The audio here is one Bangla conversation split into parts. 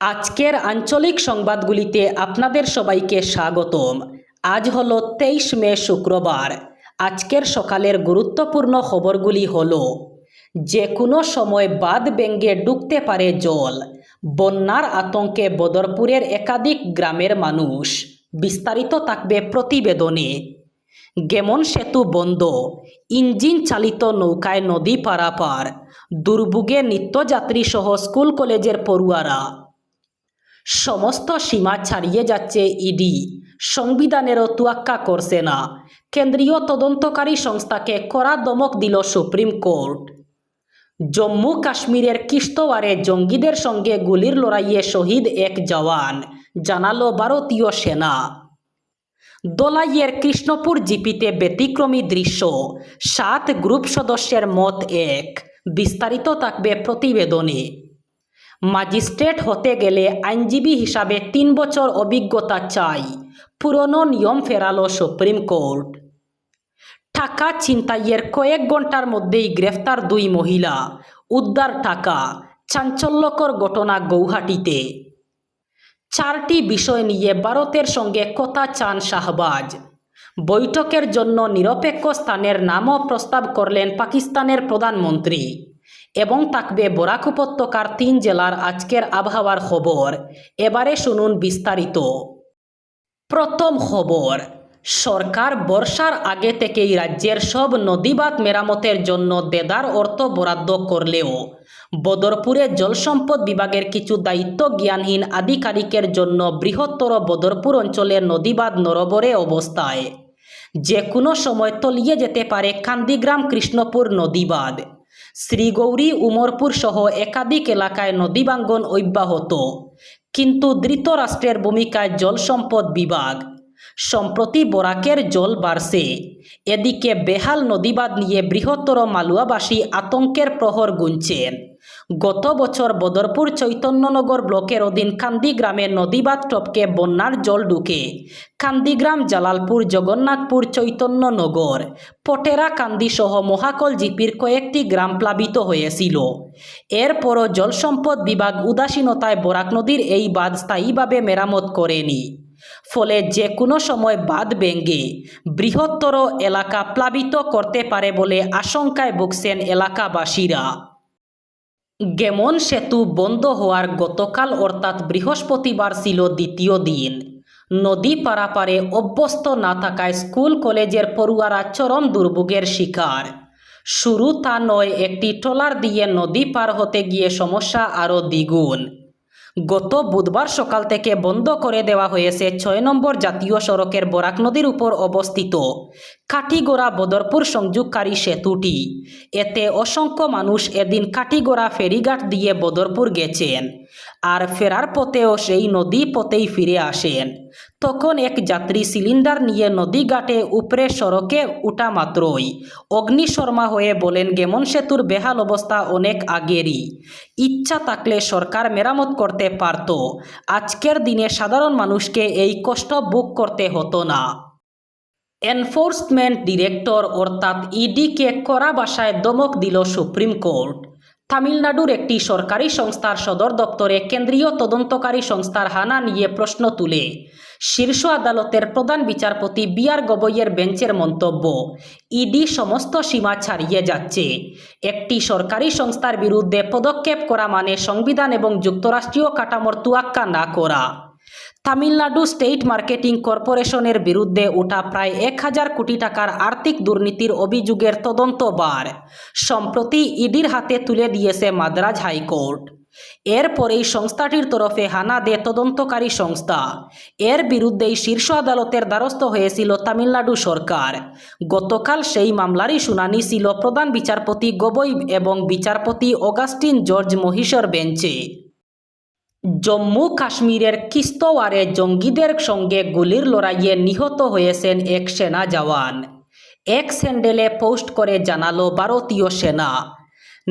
আজকের আঞ্চলিক সংবাদগুলিতে আপনাদের সবাইকে স্বাগতম। আজ হলো তেইশ মে শুক্রবার। আজকের সকালের গুরুত্বপূর্ণ খবরগুলি হল যে কোনো সময় বাদ ব্যঙ্গে ডুবতে পারে জল, বন্যার আতঙ্কে বদরপুরের একাধিক গ্রামের মানুষ, বিস্তারিত থাকবে প্রতিবেদনে। গেমন সেতু বন্ধ, ইঞ্জিন চালিত নৌকায় নদী পারাপার, দুর্ভোগে নিত্যযাত্রী সহ স্কুল কলেজের পড়ুয়ারা। সমস্ত সীমা ছাড়িয়ে যাচ্ছে ইডি। সংবিধানেরও তুয়াক্কা করছে না। কেন্দ্রীয় তদন্তকারী সংস্থাকে কড়া দমক দিল সুপ্রিম কোর্ট। জম্মু কাশ্মীরের কিস্তওয়ারে জঙ্গিদের সঙ্গে গুলির লড়াইয়ে শহীদ এক জওয়ান, জানালো ভারতীয় সেনা। দোলাইয়ের কৃষ্ণপুর জিপিতে ব্যতিক্রমী দৃশ্য, সাত গ্রুপ সদস্যের মত এক। বিস্তারিত থাকবে প্রতিবেদনে। ম্যাজিস্ট্রেট হতে গেলে আইনজীবী হিসাবে তিন বছর অভিজ্ঞতা চাই। পুরনো নিয়ম ফেরালো সুপ্রিম কোর্ট। টাকা ছিনতাইয়ের কয়েক ঘণ্টার মধ্যেই গ্রেফতার দুই মহিলা। উদ্ধার টাকা, চাঞ্চল্যকর ঘটনা গৌহাটিতে। চারটি বিষয় নিয়ে ভারতের সঙ্গে কথা চান শাহবাজ। বৈঠকের জন্য নিরপেক্ষ স্থানের নামও প্রস্তাব করলেন পাকিস্তানের প্রধানমন্ত্রী। এবং থাকবে বরাক উপত্যকার তিন জেলার আজকের আবহাওয়ার খবর। এবারে শুনুন বিস্তারিত। প্রথম খবর, সরকার বর্ষার আগে থেকেই রাজ্যের সব নদীবাত মেরামতের জন্য দেদার অর্থ বরাদ্দ করলেও, বদরপুরে জলসম্পদ বিভাগের কিছু দায়িত্ব জ্ঞানহীন আধিকারিকের জন্য বৃহত্তর বদরপুর অঞ্চলের নদীবাদ নরবরে অবস্থায়। যে কোনো সময় তলিয়ে যেতে পারে কান্দিগ্রাম কৃষ্ণপুর নদীবাদ শ্রীগৌরী, উমরপুর সহ একাধিক এলাকায় নদীবাঙ্গন অব্যাহত। কিন্তু ধৃতরাষ্ট্রের ভূমিকায় জলসম্পদ বিভাগ। সম্প্রতি বরাকের জল বাড়ছে। এদিকে বেহাল নদীবাদ নিয়ে বৃহত্তর মালুয়াবাসী আতঙ্কের প্রহর গুনছেন। গত বছর বদরপুর চৈতন্যনগর ব্লকের অধীন কান্দিগ্রামে নদীবাদ টপকে বন্যার জল ঢুকে। কান্দিগ্রাম জালালপুর, জগন্নাথপুর, চৈতন্যনগর, পটেরা কান্দি সহ মহাকল জিপির কয়েকটি গ্রাম প্লাবিত হয়েছিল। এরপরও জলসম্পদ বিভাগ উদাসীনতায় বরাক নদীর এই বাঁধ স্থায়ীভাবে মেরামত করেনি। ফলে যে কোনো সময় বাঁধ ভেঙে বৃহত্তর এলাকা প্লাবিত করতে পারে বলে আশঙ্কায় ভুগছেন এলাকাবাসীরা। গেমন সেতু বন্ধ হওয়ার গতকাল অর্থাৎ বৃহস্পতিবার ছিল দ্বিতীয় দিন। নদী পারাপারে অভ্যস্ত না থাকায় স্কুল, কলেজের পড়ুয়ারা চরম দুর্ভোগের শিকার। শুরু তা নয়, একটি ট্রলার দিয়ে নদী পার হতে গিয়ে সমস্যা আরও দ্বিগুণ। গত বুধবার সকাল থেকে বন্ধ করে দেওয়া হয়েছে ছয় নম্বর জাতীয় সড়কের বরাক নদীর উপর অবস্থিত কাঠিগোড়া বদরপুর সংযোগকারী সেতুটি। এতে অসংখ্য মানুষ এদিন কাঠিগোড়া ফেরিঘাট দিয়ে বদরপুর গেছেন। আর ফেরার পথেও সেই নদী পথেই ফিরে আসেন। তখন এক যাত্রী সিলিন্ডার নিয়ে নদী নদীঘাটে উপরে সড়কে উঠা মাত্রই অগ্নি শর্মা হয়ে বলেন, গেমন সেতুর বেহাল অবস্থা অনেক আগেরই। ইচ্ছা থাকলে সরকার মেরামত করতে পারত। আজকের দিনে সাধারণ মানুষকে এই কষ্ট বুক করতে হতো না। এনফোর্সমেন্ট ডিরেক্টর অর্থাৎ ইডিকে কড়া ভাষায় দমক দিল সুপ্রিম কোর্ট। তামিলনাড়ুর একটি সরকারি সংস্থার সদর দপ্তরে কেন্দ্রীয় তদন্তকারী সংস্থার হানা নিয়ে প্রশ্ন তুলে। শীর্ষ আদালতের প্রধান বিচারপতি বি আর গবইয়ের বেঞ্চের মন্তব্য, ইডি সমস্ত সীমা ছাড়িয়ে যাচ্ছে। একটি সরকারি সংস্থার বিরুদ্ধে পদক্ষেপ করা মানে সংবিধান এবং যুক্তরাষ্ট্রীয় কাঠামোর তুয়াক্কা না করা। তামিলনাড়ু স্টেট মার্কেটিং কর্পোরেশনের বিরুদ্ধে ওঠা প্রায় এক হাজার কোটি টাকার আর্থিক দুর্নীতির অভিযোগের তদন্তবার সম্প্রতি ইডির হাতে তুলে দিয়েছে মাদ্রাজ হাইকোর্ট। এরপরেই সংস্থাটির তরফে হানা দে তদন্তকারী সংস্থা। এর বিরুদ্ধেই শীর্ষ আদালতের দ্বারস্থ হয়েছিল তামিলনাড়ু সরকার। গতকাল সেই মামলারই শুনানি ছিল প্রধান বিচারপতি গবই এবং বিচারপতি অগাস্টিন জর্জ মহিষর বেঞ্চে। জম্মু কাশ্মীরের কিস্তওয়ারে জঙ্গিদের সঙ্গে গুলির লড়াইয়ে নিহত হয়েছেন এক সেনা জওয়ান। এক স্যান্ডেলে পোস্ট করে জানালো ভারতীয় সেনা।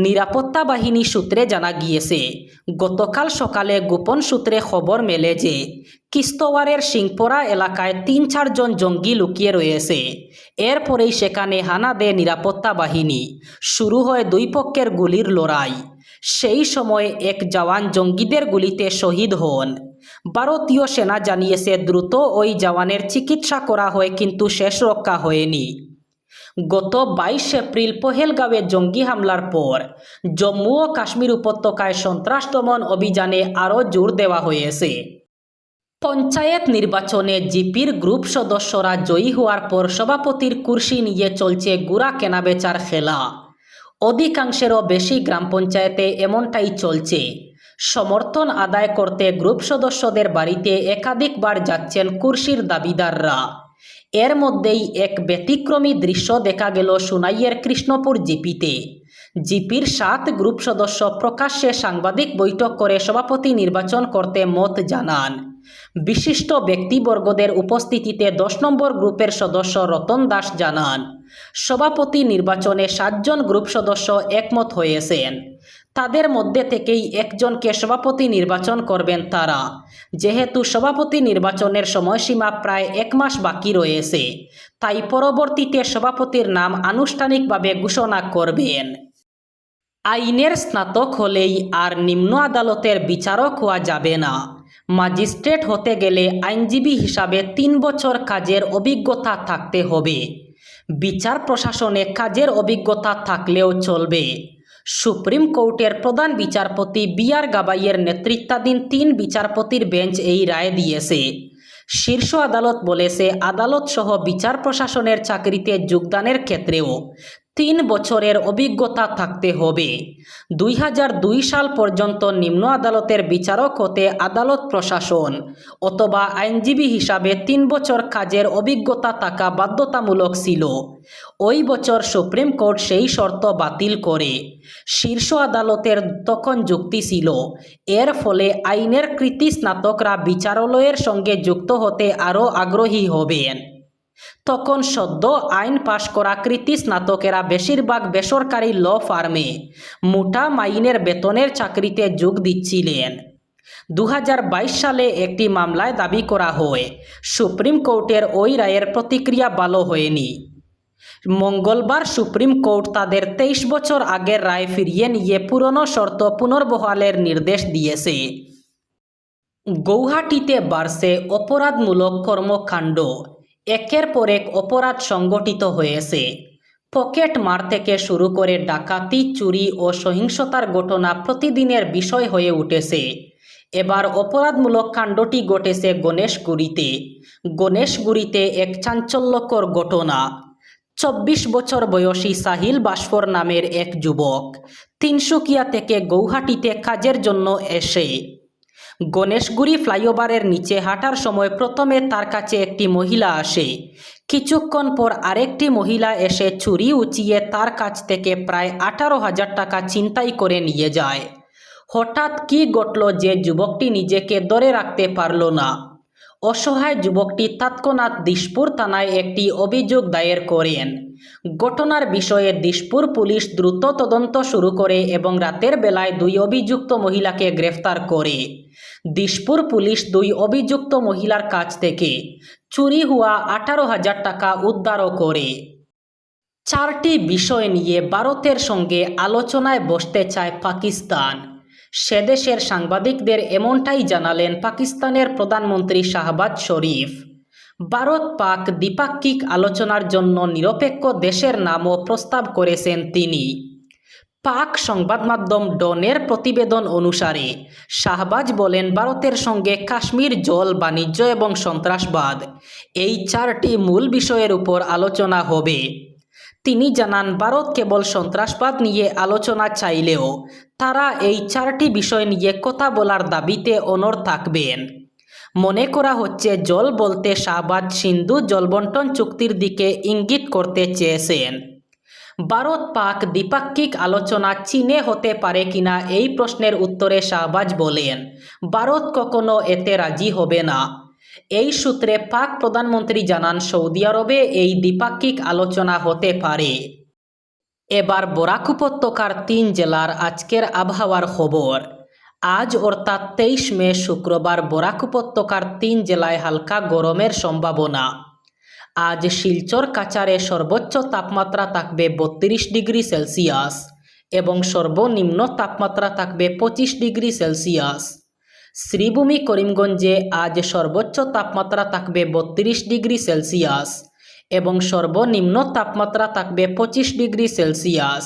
নিরাপত্তা বাহিনী সূত্রে জানা গিয়েছে, গতকাল সকালে গোপন সূত্রে খবর মেলে যে কিস্তওয়ারের সিংপোরা এলাকায় তিন চারজন জঙ্গি লুকিয়ে রয়েছে এরপরেই সেখানে হানা দেয় নিরাপত্তা বাহিনী, শুরু হয় দুই পক্ষের গুলির লড়াই সেই সময় এক জওয়ান জঙ্গিদের গুলিতে শহীদ হন। ভারতীয় সেনা জানিয়েছে, দ্রুত ওই জওয়ানের চিকিৎসা করা হয়, কিন্তু শেষ রক্ষা হয়নি। গত বাইশ এপ্রিল পহেলগাঁওয়ে জঙ্গি হামলার পর জম্মু ও কাশ্মীর উপত্যকায় সন্ত্রাস দমন অভিযানে আরও জোর দেওয়া হয়েছে। পঞ্চায়েত নির্বাচনে জিপির গ্রুপ সদস্যরা জয়ী হওয়ার পর সভাপতির কুর্সি নিয়ে চলছে গুড়া কেনাবেচার খেলা। অধিকাংশেরও বেশি গ্রাম পঞ্চায়েতে এমনটাই চলছে। সমর্থন আদায় করতে গ্রুপ সদস্যদের বাড়িতে একাধিকবার যাচ্ছেন কুর্সির দাবিদাররা। এর মধ্যেই এক ব্যতিক্রমী দৃশ্য দেখা গেল সুনাইয়ের কৃষ্ণপুর জিপিতে। জিপির সাত গ্রুপ সদস্য প্রকাশ্যে সাংবাদিক বৈঠক করে সভাপতি নির্বাচন করতে মত জানান। বিশিষ্ট ব্যক্তিবর্গদের উপস্থিতিতে দশ নম্বর গ্রুপের সদস্য রতন দাস জানান, সভাপতি নির্বাচনে সাতজন গ্রুপ সদস্য একমত হয়েছেন। তাদের মধ্যে থেকেই একজনকে সভাপতি নির্বাচন করবেন তারা। যেহেতু সভাপতি নির্বাচনের সময়সীমা প্রায় এক মাস বাকি রয়েছে, তাই পরবর্তীতে সভাপতির নাম আনুষ্ঠানিকভাবে ঘোষণা করবেন। আইনের স্নাতক হলেই আর নিম্ন আদালতের বিচারক হওয়া যাবে না। ম্যাজিস্ট্রেট হতে গেলে আইনজীবী হিসাবে তিন বছর কাজের অভিজ্ঞতা থাকতে হবে। বিচার প্রশাসনে কাজের অভিজ্ঞতা থাকলেও চলবে। সুপ্রিম কোর্টের প্রধান বিচারপতি বি আর গাবাইয়ের নেতৃত্বাধীন তিন বিচারপতির বেঞ্চ এই রায় দিয়েছে। শীর্ষ আদালত বলেছে আদালত সহ বিচার প্রশাসনের চাকরিতে যোগদানের ক্ষেত্রেও তিন বছরের অভিজ্ঞতা থাকতে হবে। দুই হাজার দুই সাল পর্যন্ত নিম্ন আদালতের বিচারক হতে আদালত প্রশাসন অথবা আইনজীবী হিসাবে তিন বছর কাজের অভিজ্ঞতা থাকা বাধ্যতামূলক ছিল। ওই বছর সুপ্রিম কোর্ট সেই শর্ত বাতিল করে। শীর্ষ আদালতের তখন যুক্তি ছিল, এর ফলে আইনের কৃতি স্নাতকরা বিচারালয়ের সঙ্গে যুক্ত হতে আরও আগ্রহী হবেন। তখন সদ্য আইন পাশ করা কৃতি স্নাতকেরা বেশিরভাগ বেসরকারি ল ফার্মে মোটা মাইনের বেতনের চাকরিতে যোগ দিচ্ছিলেন। দু হাজার বাইশ সালে একটি মামলায় দাবি করা হয়, সুপ্রিম কোর্টের ওই রায়ের প্রতিক্রিয়া ভালো হয়নি। মঙ্গলবার সুপ্রিম কোর্ট তাদের তেইশ বছর আগের রায় ফিরিয়ে নিয়ে পুরনো শর্ত পুনর্বহালের নির্দেশ দিয়েছে। গৌহাটিতে বাড়ছে অপরাধমূলক কর্মকাণ্ড। একের পর এক অপরাধ সংগঠিত হয়েছে। পকেট মার থেকে শুরু করে ডাকাতি, চুরি ও সহিংসতার ঘটনা প্রতিদিনের বিষয় হয়ে উঠেছে। এবার অপরাধমূলক কাণ্ডটি ঘটেছে গণেশগুড়িতে। গণেশগুড়িতে এক চাঞ্চল্যকর ঘটনা। চব্বিশ বছর বয়সী সাহিল বাসফর নামের এক যুবক তিনসুকিয়া থেকে গৌহাটিতে কাজের জন্য এসে গণেশগুড়ি ফ্লাইওভারের নিচে হাঁটার সময় প্রথমে তার কাছে একটি মহিলা আসে। কিছুক্ষণ পর আরেকটি মহিলা এসে ছুরি উঁচিয়ে তার কাছ থেকে প্রায় আঠারো হাজার টাকা ছিনতাই করে নিয়ে যায়। হঠাৎ কি ঘটল যে যুবকটি নিজেকে ধরে রাখতে পারল না। অসহায় যুবকটি তৎক্ষণাৎ দিশপুর থানায় একটি অভিযোগ দায়ের করেন। ঘটনার বিষয়ে দিশপুর পুলিশ দ্রুত তদন্ত শুরু করে এবং রাতের বেলায় দুই অভিযুক্ত মহিলাকে গ্রেফতার করে। দিশপুর পুলিশ দুই অভিযুক্ত মহিলার কাছ থেকে চুরি হওয়া আঠারো হাজার টাকা উদ্ধারও করে। চারটি বিষয় নিয়ে ভারতের সঙ্গে আলোচনায় বসতে চায় পাকিস্তান। সেদেশের সাংবাদিকদের এমনটাই জানালেন পাকিস্তানের প্রধানমন্ত্রী শাহবাজ শরীফ। ভারত পাক দ্বিপাক্ষিক আলোচনার জন্য নিরপেক্ষ দেশের নামও প্রস্তাব করেছেন তিনি। পাক সংবাদ মাধ্যম ডনের প্রতিবেদন অনুসারে, শাহবাজ বলেন, ভারতের সঙ্গে কাশ্মীর জল, বাণিজ্য এবং সন্ত্রাসবাদ, এই চারটি মূল বিষয়ের উপর আলোচনা হবে। তিনি জানান, ভারত কেবল সন্ত্রাসবাদ নিয়ে আলোচনা চাইলেও তারা এই চারটি বিষয় নিয়ে কথা বলার দাবিতে অনর থাকবেন। মনে করা হচ্ছে জল বলতে শাহবাজ সিন্ধু জলবন্টন চুক্তির দিকে ইঙ্গিত করতে চেয়েছেন। ভারত পাক দ্বিপাক্ষিক আলোচনা চীনে হতে পারে কিনা এই প্রশ্নের উত্তরে শাহবাজ বলেন, ভারত কখনো এতে রাজি হবে না। এই সূত্রে পাক প্রধানমন্ত্রী জানান, সৌদি আরবে এই দ্বিপাক্ষিক আলোচনা হতে পারে। এবার বরাক উপত্যকার তিন জেলার আজকের আবহাওয়ার খবর। আজ অর্থাৎ তেইশ মে শুক্রবার বরাক উপত্যকার তিন জেলায় হালকা গরমের সম্ভাবনা। আজ শিলচর কাচারে সর্বোচ্চ তাপমাত্রা থাকবে বত্রিশ ডিগ্রি সেলসিয়াস এবং সর্বনিম্ন তাপমাত্রা থাকবে পঁচিশ ডিগ্রি সেলসিয়াস। শ্রীভূমি করিমগঞ্জে আজ সর্বোচ্চ তাপমাত্রা থাকবে বত্রিশ ডিগ্রি সেলসিয়াস এবং সর্বনিম্ন তাপমাত্রা থাকবে পঁচিশ ডিগ্রি সেলসিয়াস।